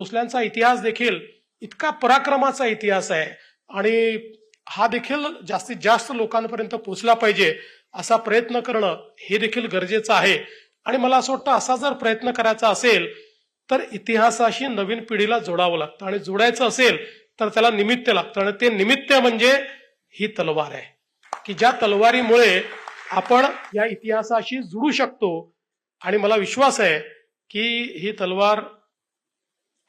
भोसल्यांचा इतिहास देखील इतका पराक्रमाचा इतिहास आहे. आणि हा देखील जास्तीत जास्त लोकांपर्यंत पोहोचला पाहिजे असा प्रयत्न करणं हे देखील गरजेचं आहे. आणि मला असं वाटतं असा जर प्रयत्न करायचा असेल तर इतिहासाशी नवीन पिढीला जोडावं लागतं. आणि जोडायचं असेल तर त्याला निमित्त लागतं. आणि ते निमित्त म्हणजे ही तलवार आहे. की ज्या तलवारीमुळे आपण या इतिहासाशी जुडू शकतो. आणि मला विश्वास आहे की ही तलवार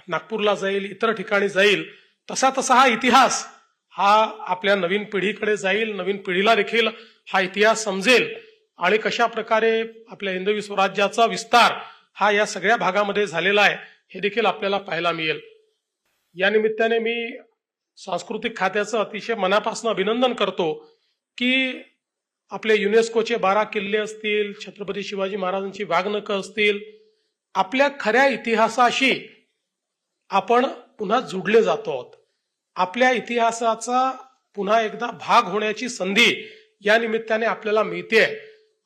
नागपूरला जाईल इतर ठिकाणी जाईल तसा तसा हा इतिहास हा आपल्या नवीन पिढीकडे जाईल नवीन पिढीला देखील हा इतिहास समजेल. आणि कशा प्रकारे आपल्या हिंदवी स्वराज्याचा विस्तार हा या सगळ्या भागामध्ये झालेला आहे हे देखील आपल्याला पाहायला मिळेल. या निमित्ताने मी सांस्कृतिक खात्याचं अतिशय मनापासून अभिनंदन करतो की आपले युनेस्कोचे बारा किल्ले असतील छत्रपती शिवाजी महाराजांची वाघनकं असतील आपल्या खऱ्या इतिहासाशी आपण पुन्हा जुडले जातो आहोत. आपल्या इतिहासाचा पुन्हा एकदा भाग होण्याची संधी या निमित्ताने आपल्याला मिळते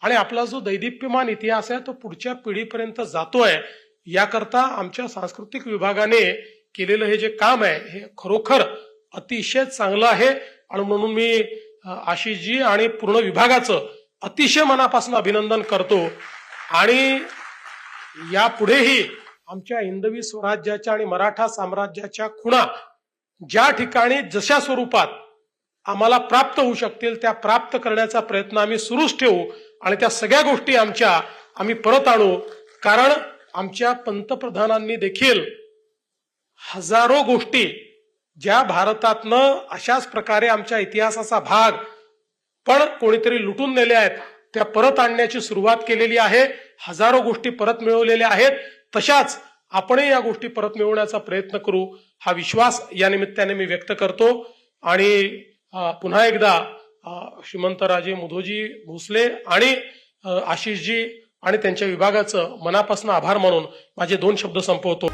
आणि आपला जो दैदिप्यमान इतिहास आहे तो पुढच्या पिढीपर्यंत जातोय. याकरता आमच्या सांस्कृतिक विभागाने केलेलं हे जे काम आहे हे खरोखर अतिशय चांगलं आहे. आणि म्हणून मी आशिषजी आणि पूर्ण विभागाचं अतिशय मनापासून अभिनंदन करतो. आणि यापुढेही आमच्या हिंदवी स्वराज्याच्या आणि मराठा साम्राज्याच्या खुणा ज्या ठिकाणी जशा स्वरूपात आम्हाला प्राप्त होऊ शकतील त्या प्राप्त करण्याचा प्रयत्न आम्ही सुरूच ठेवू आणि त्या सगळ्या गोष्टी आमच्या आम्ही परत आणू. कारण आमच्या पंतप्रधानांनी देखील हजारो गोष्टी ज्या भारतातनं अशाच प्रकारे आमच्या इतिहासाचा भाग पण कोणीतरी लुटून नेले आहेत त्या परत आणण्याची सुरुवात केलेली आहे. हजारो गोष्टी परत मिळवलेल्या आहेत. तशाच आपणही या गोष्टी परत मिळवण्याचा प्रयत्न करू हा विश्वास या निमित्ताने मी व्यक्त करतो. आणि पुन्हा एकदा श्रीमंतराजे मुधोजी भोसले आणि आशिषजी आणि त्यांच्या विभागाचं मनापासून आभार मानून माझे दोन शब्द संपवतो.